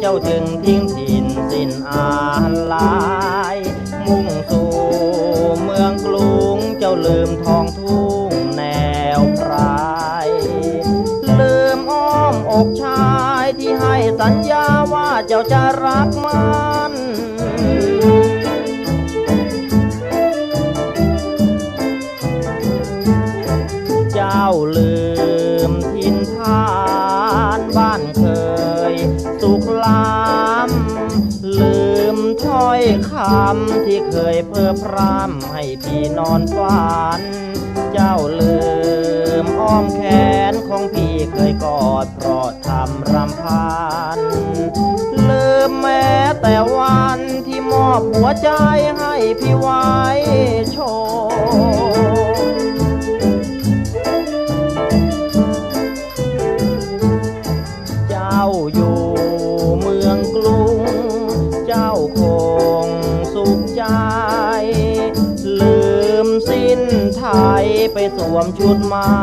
เจ้าจึงทิ้งถิ่นสิ้นอาลาย มุ่งสู่เมืองกรุงเจ้าลืมทองทุ่งแนวไพรลืมอ้อมอกชายที่ให้สัญญาว่าเจ้าจะรักมันเจ้าลื สุขล้ำลืมถ้อยคำที่เคยเพ้อพร่ำให้พี่นอนฝัน เจ้าลืมอ้อมแขนของพี่เคยกอดเพราะทำรำพานลืมแม้แต่วันที่มอบหัวใจให้พี่ไว้โชว์ จ้าอยู่เมืองกรุง เจ้าคงสุขใจ ลืมสิ้นไทยไปสวมชุดไม้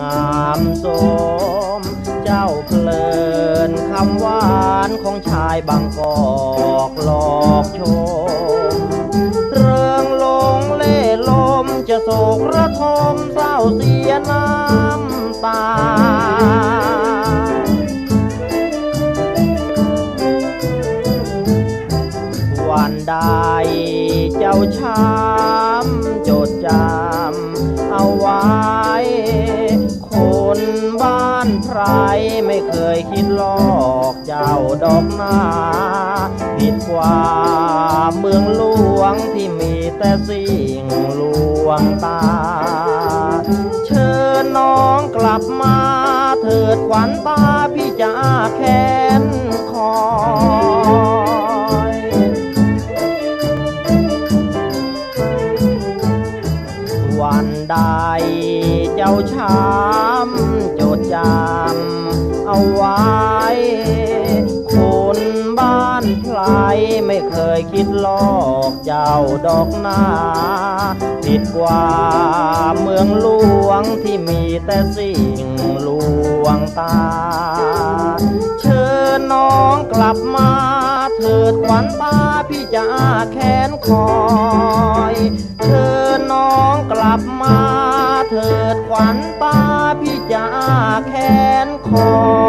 งามสม เจ้าเพลินคำหวานของชายบางกอกหลอกชม เริงลงเล่ลมจะโศกระทมเศร้าเสียน้ำตา จ้าช้ำจดจำเอาไว้ คนบ้านไพรไม่เคยคิดลอกเจ้าดอกนาผิดกว่าเมืองหลวงที่มีแต่สิ่งลวงตา เชิญน้องกลับมาเถิดขวัญตาพี่จะอาแค้น วันใดเจ้าช้ำจดจำเอาไว้ คนบ้านไพรไม่เคยคิดลอกเจ้าดอกนาผิดกว่าเมืองหลวงที่มีแต่สิ่งลวงตา เถิดขวัญตาพี่จะแขนคอย เชิญน้องกลับมา เถิดขวัญตาพี่จะแขนคอย